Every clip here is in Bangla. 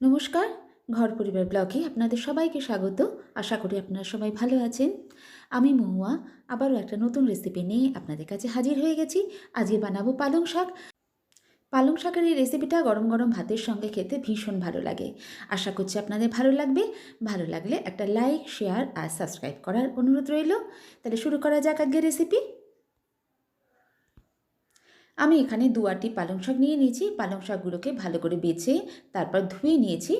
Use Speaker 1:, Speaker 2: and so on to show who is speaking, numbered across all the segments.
Speaker 1: নমস্কার, ঘর পরিবার ব্লগে আপনাদের সবাইকে স্বাগত। আশা করি আপনারা সবাই ভালো আছেন। আমি মহুয়া, আবারও একটা নতুন রেসিপি নিয়ে আপনাদের কাছে হাজির হয়ে গেছি। আজকে বানাবো পালং শাক। পালং শাকের এই রেসিপিটা গরম গরম ভাতের সঙ্গে খেতে ভীষণ ভালো লাগে। আশা করছি আপনাদের ভালো লাগবে। ভালো লাগলে একটা লাইক শেয়ার আর সাবস্ক্রাইব করার অনুরোধ রইল। তাহলে শুরু করা যাক আজকের রেসিপি আমি এখানে দু আটি পালং শাক নিয়ে নিয়েছি। পালং শাকগুলোকে ভালো করে বেছে তারপর ধুয়ে নিয়েছি।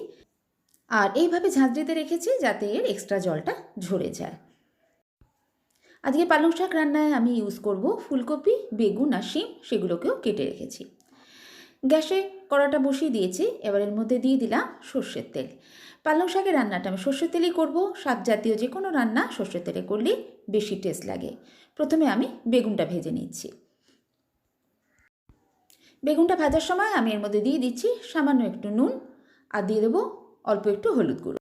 Speaker 1: আর এইভাবে ঝাঁঝরিতে রেখেছি যাতে এর এক্সট্রা জলটা ঝরে যায়। আজকে পালং শাক রান্নায় আমি ইউজ করব ফুলকপি, বেগুন আর শিম, সেগুলোকেও কেটে রেখেছি। গ্যাসে কড়াটা বসিয়ে দিয়েছি, এবার এর মধ্যে দিয়ে দিলাম সর্ষের তেল। পালং শাকের রান্নাটা আমি সর্ষের তেলেই করব। শাক জাতীয় যে কোনো রান্না সর্ষের তেলে করলেই বেশি টেস্ট লাগে। প্রথমে আমি বেগুনটা ভেজে নিচ্ছি। বেগুনটা ভাজার সময় আমি এর মধ্যে দিয়ে দিচ্ছি সামান্য একটু নুন আর দিয়ে দেবো অল্প একটু হলুদ গুঁড়ো।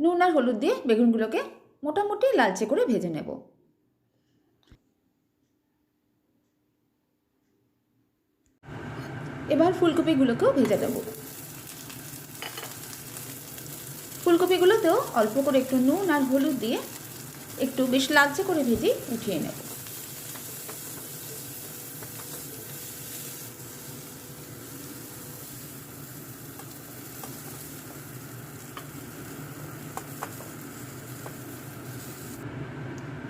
Speaker 1: নুন আর হলুদ দিয়ে বেগুনগুলোকে মোটামুটি লালচে করে ভেজে নেব। এবার ফুলকপিগুলোকেও ভেজে দেবো ফুলকপিগুলোতেও অল্প করে একটু নুন আর হলুদ দিয়ে একটু বেশ লালচে করে ভেজে উঠিয়ে নেব।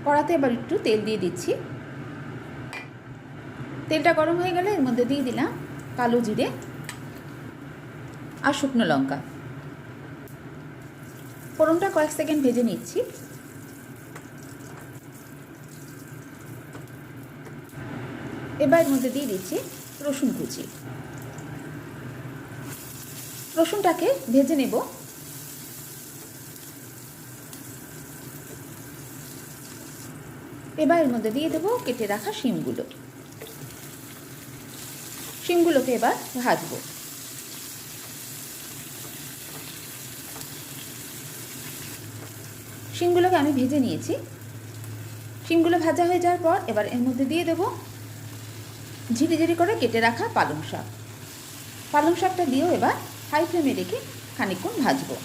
Speaker 1: কড়াতে এবার একটু তেল দিয়ে দিচ্ছি। তেলটা গরম হয়ে গেলে এর মধ্যে দিয়ে দিলাম কালো জিরে আর শুকনো লঙ্কা। ফোড়নটা কয়েক সেকেন্ড ভেজে নিচ্ছি। এবার এর মধ্যে দিয়ে দিচ্ছি রসুন কুচি। রসুনটাকে ভেজে নেব। এবার এর মধ্যে দিয়ে দেবো কেটে রাখা শিমগুলো। শিমগুলোকে এবার ভাজবো। শিমগুলোকে আমি ভেজে নিয়েছি। শিমগুলো ভাজা হয়ে যাওয়ার পর এবার এর মধ্যে দিয়ে দেবো ঝিরি ঝিরি করে কেটে রাখা পালং শাক। পালং শাকটা দিয়েও এবার হাই ফ্লেমে রেখে খানিকক্ষণ ভাজবো।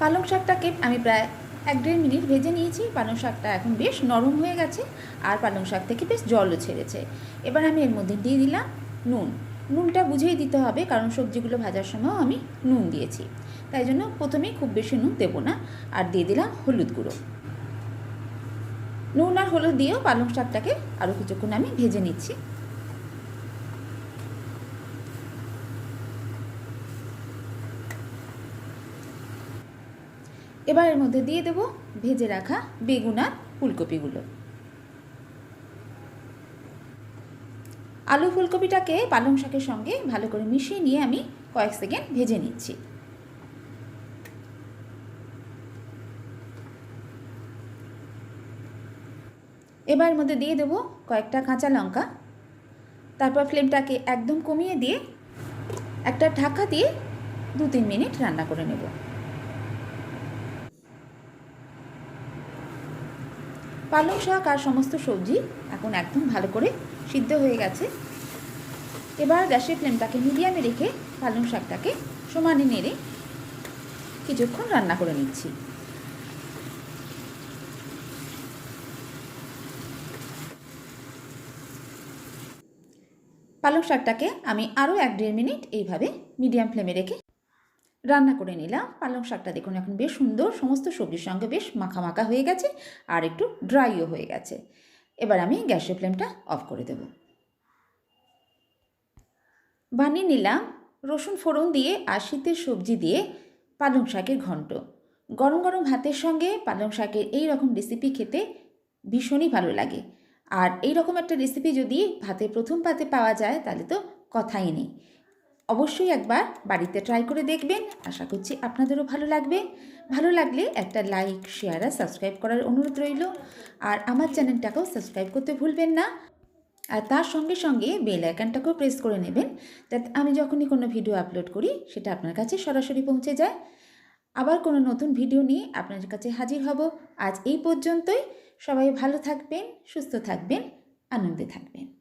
Speaker 1: পালং শাকটাকে আমি প্রায় এক দেড় মিনিট ভেজে নিয়েছি। পালং শাকটা এখন বেশ নরম হয়ে গেছে আর পালং শাক থেকে বেশ জলও ছেড়েছে। এবার আমি এর মধ্যে দিয়ে দিলাম নুন। নুনটা বুঝেই দিতে হবে কারণ সবজিগুলো ভাজার সময়ও আমি নুন দিয়েছি। তাই জন্য প্রথমেই খুব বেশি নুন দেবো না আর দিয়ে দিলাম হলুদ গুঁড়ো। নুন আর হলুদ দিয়েও পালং শাকটাকে আরও কিছুক্ষণ আমি ভেজে নিচ্ছি। এবার এর মধ্যে দিয়ে দেবো ভেজে রাখা বেগুন আর ফুলকপিগুলো। আলু ফুলকপিটাকে পালং শাকের সঙ্গে ভালো করে মিশিয়ে নিয়ে আমি কয়েক সেকেন্ড ভেজে নিচ্ছি। এবার মধ্যে দিয়ে দেবো কয়েকটা কাঁচা লঙ্কা। তারপর ফ্লেমটাকে একদম কমিয়ে দিয়ে একটা ঢাকা দিয়ে দু তিন মিনিট রান্না করে নেব। পালং শাক আর সমস্ত সবজি এখন একদম ভালো করে সিদ্ধ হয়ে গেছে। এবার গ্যাসের ফ্লেমটাকে মিডিয়ামে রেখে পালং শাকটাকে সমানে নেড়ে কিছুক্ষণ রান্না করে নিচ্ছি। পালং শাকটাকে আমি আরও এক দেড় মিনিট এইভাবে মিডিয়াম ফ্লেমে রেখে রান্না করে নিলাম। পালং শাকটা দেখুন এখন বেশ সুন্দর, সমস্ত সবজির সঙ্গে বেশ মাখা মাখা হয়ে গেছে আর একটু ড্রাইও হয়ে গেছে। এবার আমি গ্যাসের ফ্লেমটা অফ করে দেব। বানিয়ে নিলাম রসুন ফোড়ন দিয়ে আর শীতের সবজি দিয়ে পালং শাকের ঘন্ট। গরম গরম ভাতের সঙ্গে পালং শাকের এই রকম রেসিপি খেতে ভীষণই ভালো লাগে। আর এই রকম একটা রেসিপি যদি ভাতে প্রথম পাতে পাওয়া যায় তাহলে তো কথাই নেই। অবশ্যই একবার বাড়িতে ট্রাই করে দেখবেন। আশা করছি আপনাদেরও ভালো লাগবে। ভালো লাগলে একটা লাইক শেয়ার আর সাবস্ক্রাইব করার অনুরোধ রইল। আর আমার চ্যানেলটাকেও সাবস্ক্রাইব করতে ভুলবেন না। আর তার সঙ্গে সঙ্গে বেল আইকনটাকেও প্রেস করে নেবেন। যাতে আমি যখনই কোনো ভিডিও আপলোড করি, সেটা আপনার কাছে সরাসরি পৌঁছে যায়। আবার কোনো নতুন ভিডিও নিয়ে আপনাদের কাছে হাজির হব। আজ এই পর্যন্তই। সবাই ভালো থাকবেন, সুস্থ থাকবেন, আনন্দে থাকবেন।